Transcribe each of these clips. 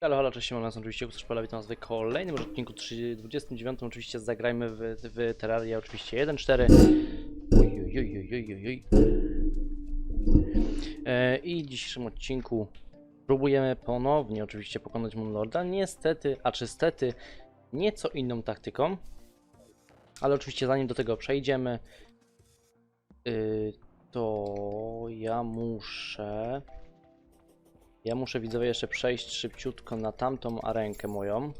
Halo, halo, cześć, mam nas oczywiście Kustrzpala, witam was w kolejnym odcinku 3 29 oczywiście zagrajmy w, w Terraria oczywiście 1.4 Oj, oj, oj, oj, oj, oj, oj. E, I w dzisiejszym odcinku próbujemy ponownie oczywiście pokonać Moonlorda, niestety, a czy stety, nieco inną taktyką. Ale oczywiście zanim do tego przejdziemy y, to ja muszę ja muszę widzowie jeszcze przejść szybciutko na tamtą arenkę moją,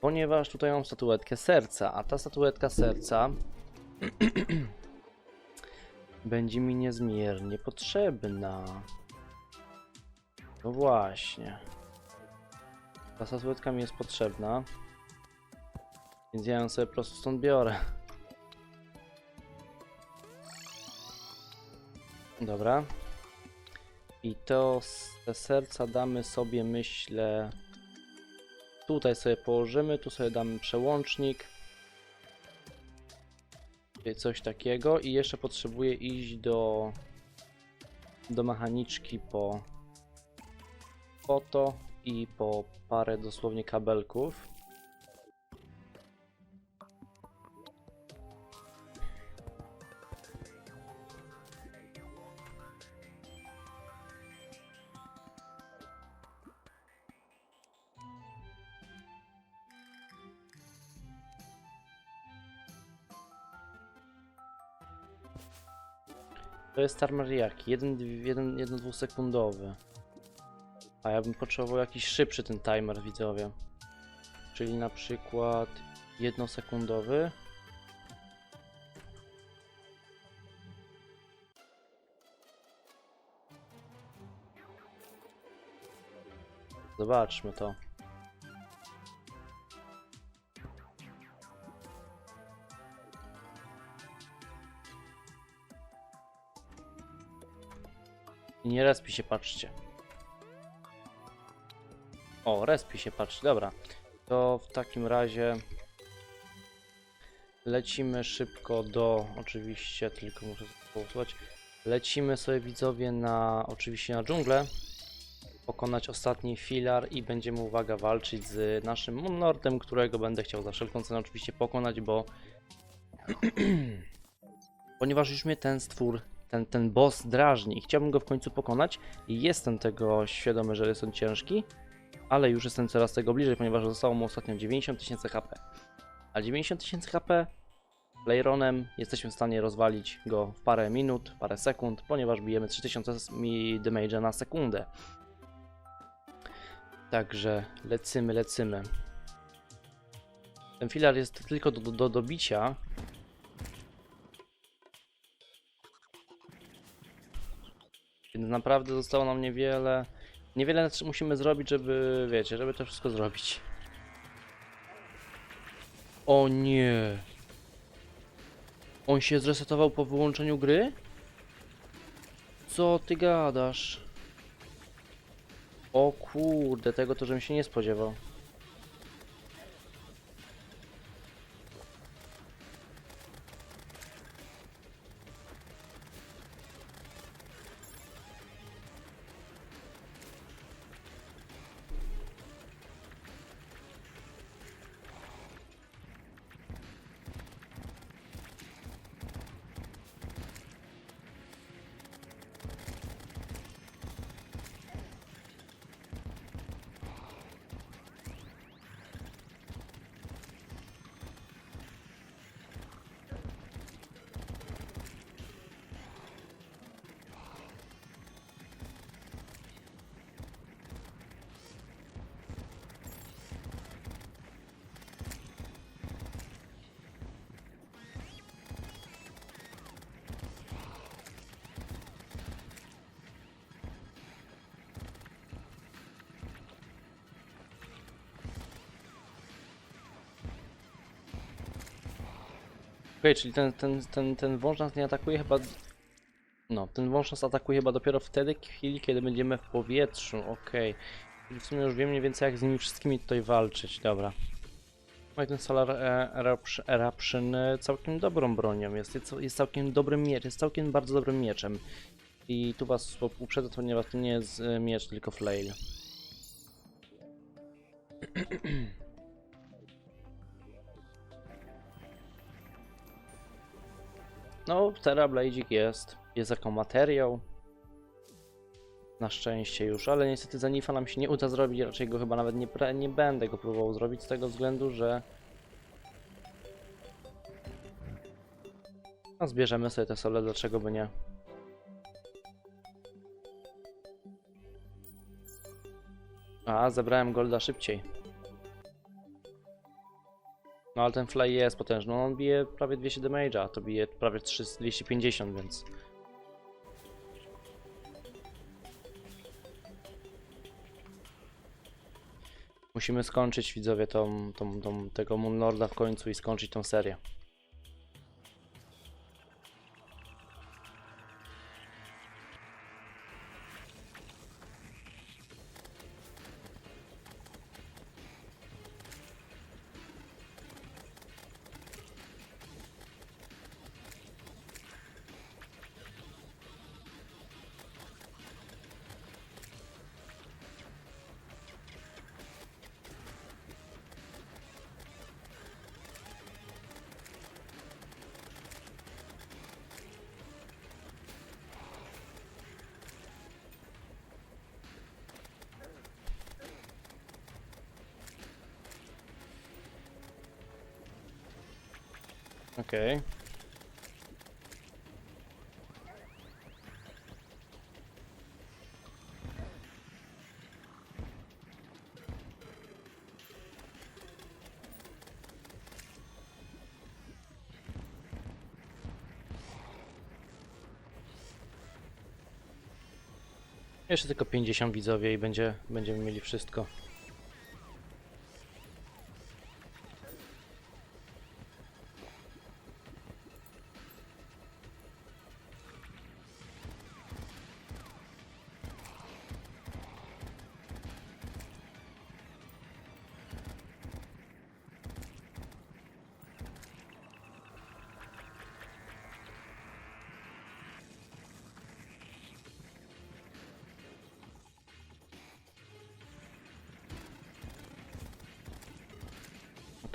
ponieważ tutaj mam statuetkę serca, a ta statuetka serca będzie mi niezmiernie potrzebna. No właśnie. Ta statuetka mi jest potrzebna, więc ja ją sobie po prostu stąd biorę. Dobra. I to te serca damy sobie, myślę, tutaj sobie położymy, tu sobie damy przełącznik. Coś takiego i jeszcze potrzebuję iść do do mechaniczki po po to i po parę dosłownie kabelków. To jest timer jaki? Jeden, jeden, jedno dwusekundowy. A ja bym potrzebował jakiś szybszy ten timer widzowie. Czyli na przykład jednosekundowy. Zobaczmy to. Nie respi się, patrzcie. O, respi się, patrzcie, dobra. To w takim razie lecimy szybko do, oczywiście, tylko muszę pousuwać. Lecimy sobie widzowie na, oczywiście na dżunglę. Pokonać ostatni filar i będziemy, uwaga, walczyć z naszym Moonlordem, którego będę chciał za wszelką cenę oczywiście pokonać, bo ponieważ już mnie ten stwór ten, ten boss drażni chciałbym go w końcu pokonać i jestem tego świadomy, że jest on ciężki, ale już jestem coraz tego bliżej, ponieważ zostało mu ostatnio 90 tysięcy HP. A 90 tysięcy HP Playronem jesteśmy w stanie rozwalić go w parę minut, parę sekund, ponieważ bijemy 3000 mi damage na sekundę. Także lecymy, lecymy. Ten filar jest tylko do, do, do dobicia, Więc naprawdę zostało nam niewiele. Niewiele musimy zrobić, żeby, wiecie, żeby to wszystko zrobić. O nie. On się zresetował po wyłączeniu gry? Co ty gadasz? O kurde, tego to żebym się nie spodziewał. Okej, czyli ten, ten, ten, ten wąż nas nie atakuje chyba... No, ten wąż nas atakuje chyba dopiero wtedy, chwili, kiedy będziemy w powietrzu, okej. Czyli w sumie już wiem mniej więcej jak z nimi wszystkimi tutaj walczyć, dobra. No i ten Solar Eruption, e, całkiem dobrą bronią jest, jest, całkiem dobrym mieczem, jest całkiem bardzo dobrym mieczem. I tu was uprzedzę, ponieważ to nie jest e, miecz, tylko flail. No, Terabladzik jest. Jest jako materiał. Na szczęście już, ale niestety za Nifa nam się nie uda zrobić, raczej go chyba nawet nie, nie będę go próbował zrobić z tego względu, że no zbierzemy sobie te sole, dlaczego by nie. A, zebrałem golda szybciej. No ale ten fly jest potężny, on bije prawie 200 damage'a, to bije prawie 300, 250, więc... Musimy skończyć widzowie tą, tą, tą, tego Moonlorda w końcu i skończyć tą serię. Okej. Jeszcze tylko 50 widzowie i będzie, będziemy mieli wszystko.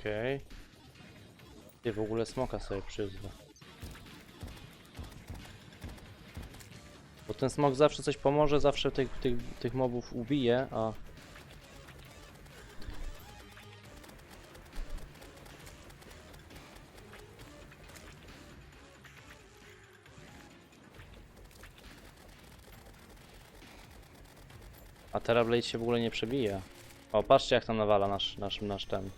Okej. Ty w ogóle smoka sobie przyzwę. Bo ten smok zawsze coś pomoże, zawsze tych, tych, tych mobów ubije, a... A Terrablade się w ogóle nie przebija. O, patrzcie jak tam nawala nasz, nasz, nasz ten.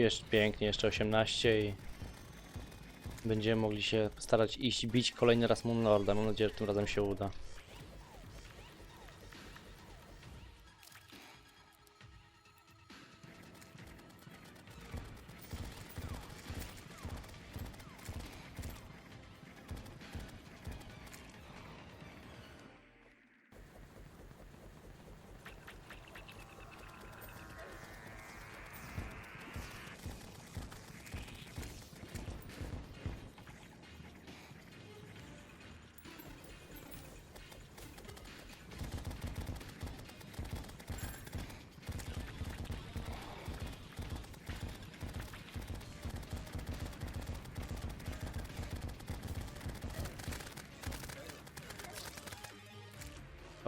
Jeszcze pięknie, jeszcze 18 i będziemy mogli się starać iść bić kolejny raz Moonlorda. Mam nadzieję, że tym razem się uda.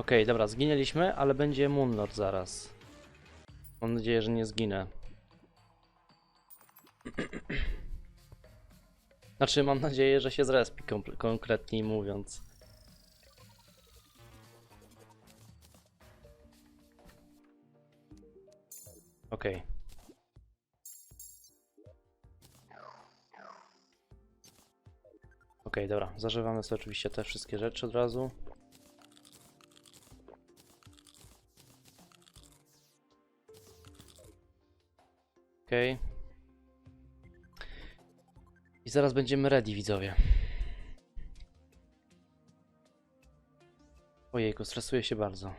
Okej, dobra, zginęliśmy, ale będzie Moonlord zaraz. Mam nadzieję, że nie zginę. Znaczy, mam nadzieję, że się zrespi, konkretniej mówiąc. Okej. Okej, dobra. Zażywamy sobie oczywiście te wszystkie rzeczy od razu. I zaraz będziemy ready, widzowie. Ojejku, stresuję się bardzo.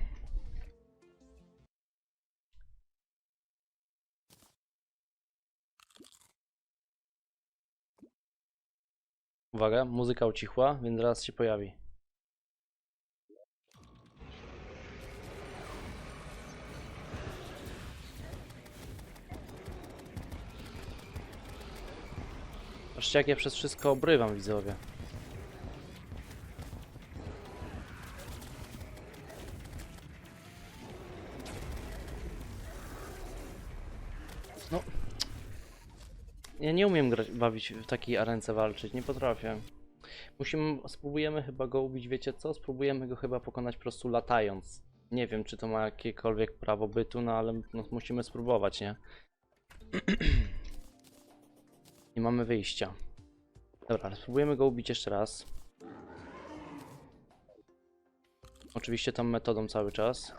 Uwaga, muzyka ucichła, więc zaraz się pojawi. Patrzcie jak ja przez wszystko obrywam widzowie. No. Ja nie umiem grać, bawić w takiej arence walczyć, nie potrafię. Musimy, spróbujemy chyba go ubić, wiecie co? Spróbujemy go chyba pokonać po prostu latając. Nie wiem, czy to ma jakiekolwiek prawo bytu, no ale no, musimy spróbować, nie? mamy wyjścia. Dobra, spróbujemy go ubić jeszcze raz. Oczywiście tą metodą cały czas.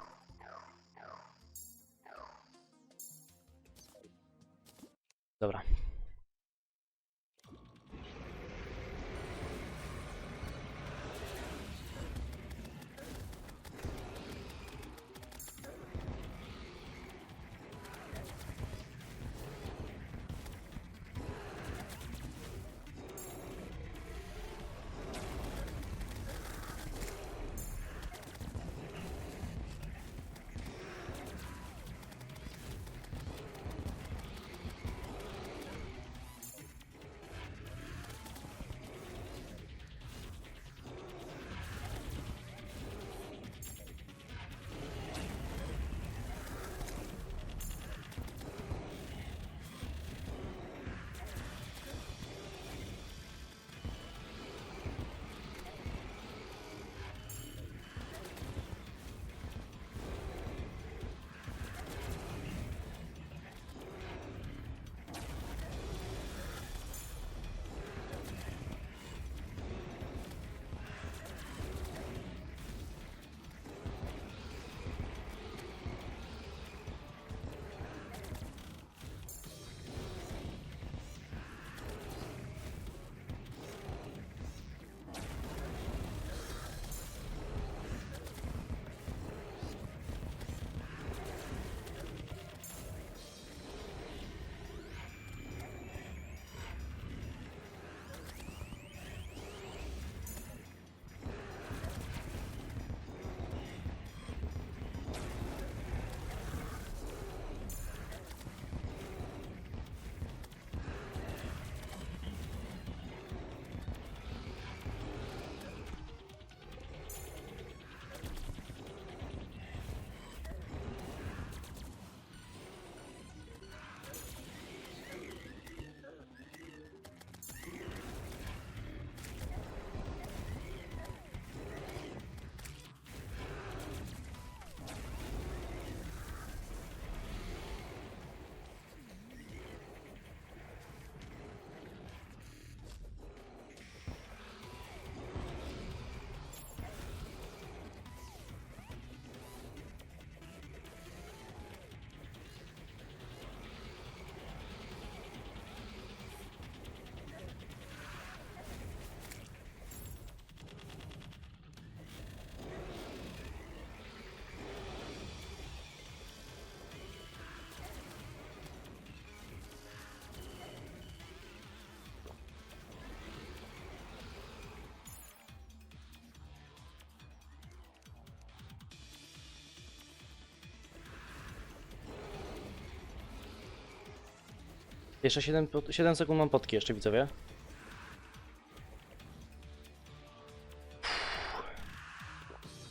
Jeszcze 7, 7 sekund mam potki jeszcze widzowie.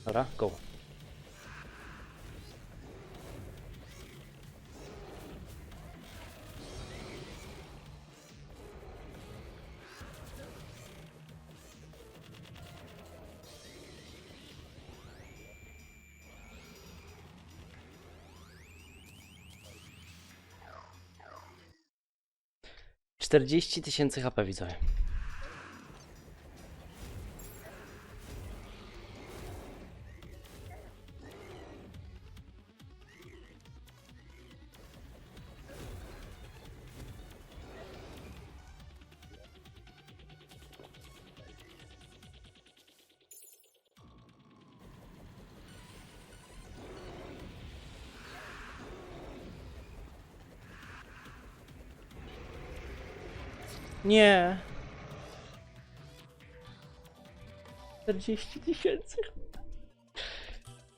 Dobra, go. Czterdzieści tysięcy HP widzowie. Nie. 40 tysięcy.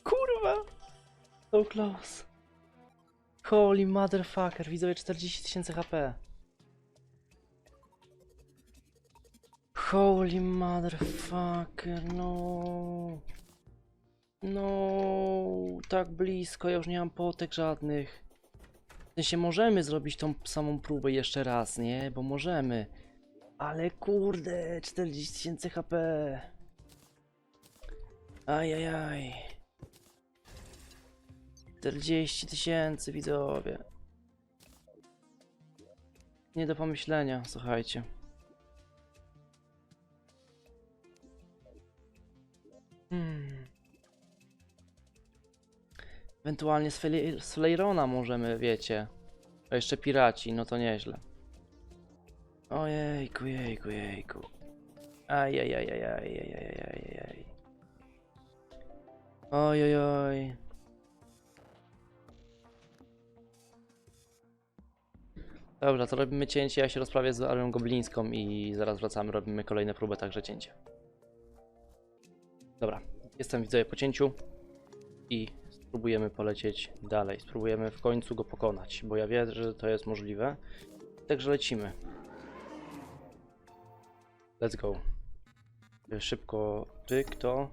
Kurwa! So close. Holy motherfucker, widzowie 40 tysięcy HP. Holy motherfucker, no. No, tak blisko, ja już nie mam potek żadnych. W sensie możemy zrobić tą samą próbę jeszcze raz, nie? Bo możemy. Ale kurde, 40 tysięcy HP. Ajajaj. 40 tysięcy widzowie. Nie do pomyślenia, słuchajcie. Hmm. Ewentualnie z, Feli- z możemy, wiecie. A jeszcze piraci, no to nieźle. Ojejku, jejku, jejku. Ajajajajajajajajajaj. Ojojoj. Dobra, to robimy cięcie, ja się rozprawię z armią goblińską i zaraz wracamy, robimy kolejne próbę, także cięcie. Dobra, jestem widzowie po cięciu i spróbujemy polecieć dalej. Spróbujemy w końcu go pokonać, bo ja wiem, że to jest możliwe. Także lecimy. Let's go. Szybko tyk to.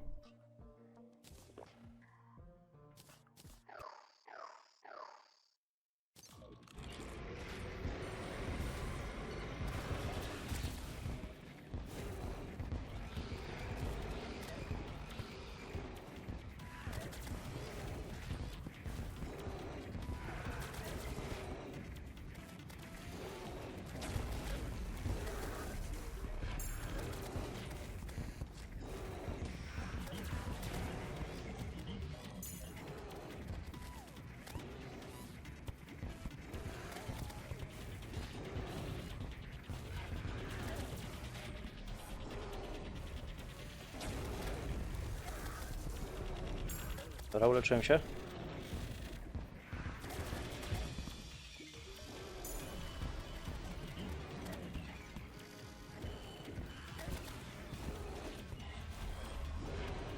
Dobra, uleczyłem się.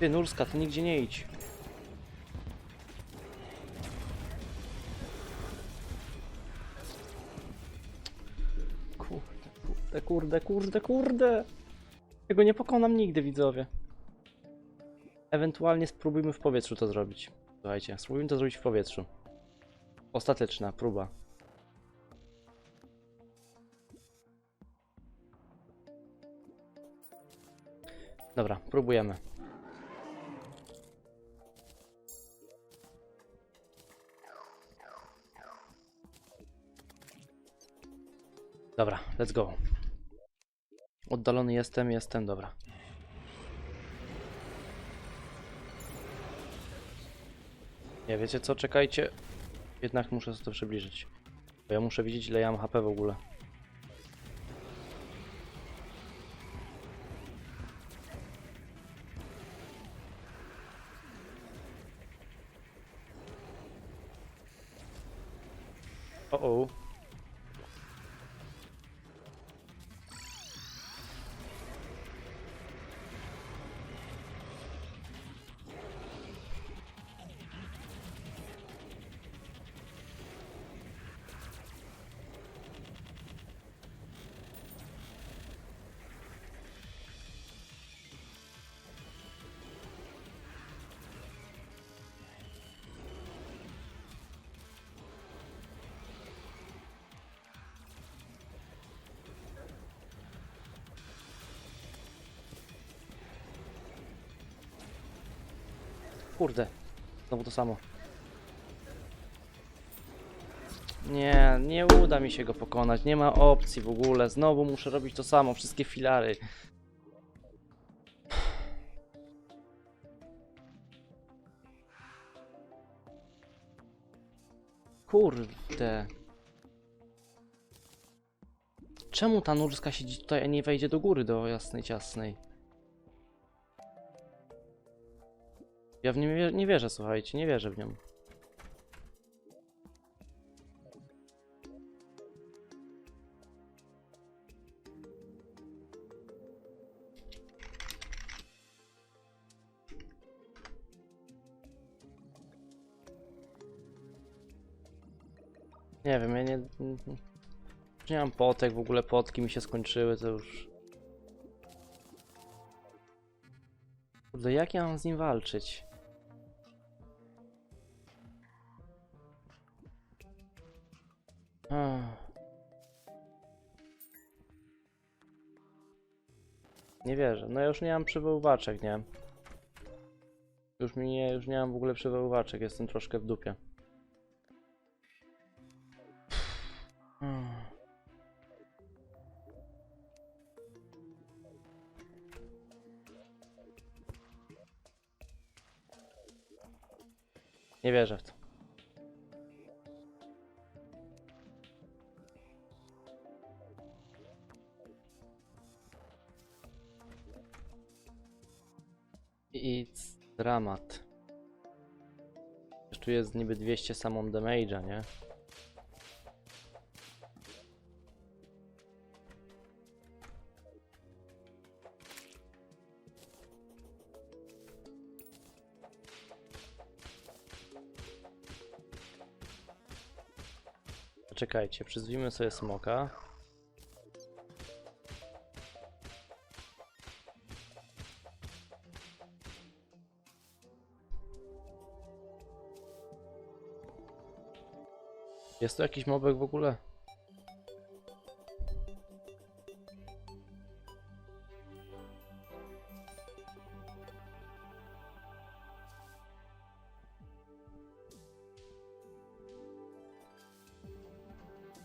Ty, Nurska, ty nigdzie nie idź. Kurde, kurde, kurde, kurde. Tego nie pokonam nigdy, widzowie. Ewentualnie spróbujmy w powietrzu to zrobić. Słuchajcie, spróbujmy to zrobić w powietrzu. Ostateczna próba. Dobra, próbujemy. Dobra, let's go. Oddalony jestem, jestem, dobra. Nie, wiecie co, czekajcie. Jednak muszę sobie to przybliżyć. Bo ja muszę widzieć ile ja mam HP w ogóle. O o. Kurde, znowu to samo. Nie, nie uda mi się go pokonać, nie ma opcji w ogóle. Znowu muszę robić to samo, wszystkie filary. Kurde. Czemu ta nurska siedzi tutaj, a nie wejdzie do góry, do jasnej ciasnej? Ja w nim nie wierzę, słuchajcie, nie wierzę w nią. Nie wiem, ja nie... Już nie mam potek, w ogóle potki mi się skończyły, to już... Kurde, jak ja mam z nim walczyć? Nie wierzę. No ja już nie mam przywoływaczek, nie? Już mi nie, już nie mam w ogóle przywoływaczek, jestem troszkę w dupie. Ach. Nie wierzę w to. Dramat. Tu jest niby 200 samą damage'a, nie? Czekajcie, przyzwijmy sobie smoka. Jest tu jakiś mobek w ogóle?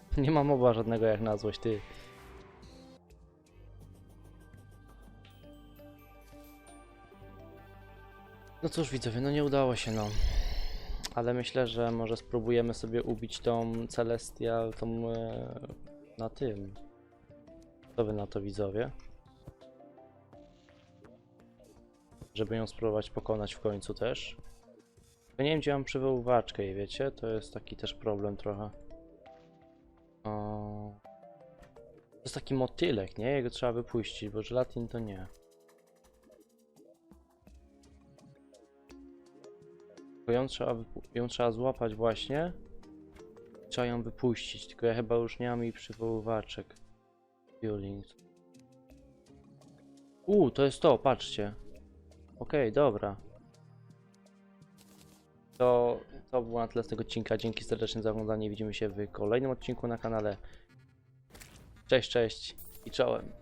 Nie ma moba żadnego jak na złość, ty. No cóż widzowie, no nie udało się no. Ale myślę, że może spróbujemy sobie ubić tą Celestial, tą e, na tym. Co wy na to widzowie? Żeby ją spróbować pokonać w końcu też. Tylko nie wiem gdzie mam przywoływaczkę i wiecie, to jest taki też problem trochę. O... To jest taki motylek, nie? Jego trzeba wypuścić, bo żelatin to nie. Bo ją trzeba, ją trzeba złapać właśnie. Trzeba ją wypuścić, tylko ja chyba już nie mam jej przywoływaczek. Violin. U, to jest to, patrzcie. Okej, dobra. To, to było na tyle z tego odcinka. Dzięki serdecznie za oglądanie. Widzimy się w kolejnym odcinku na kanale. Cześć, cześć i czołem.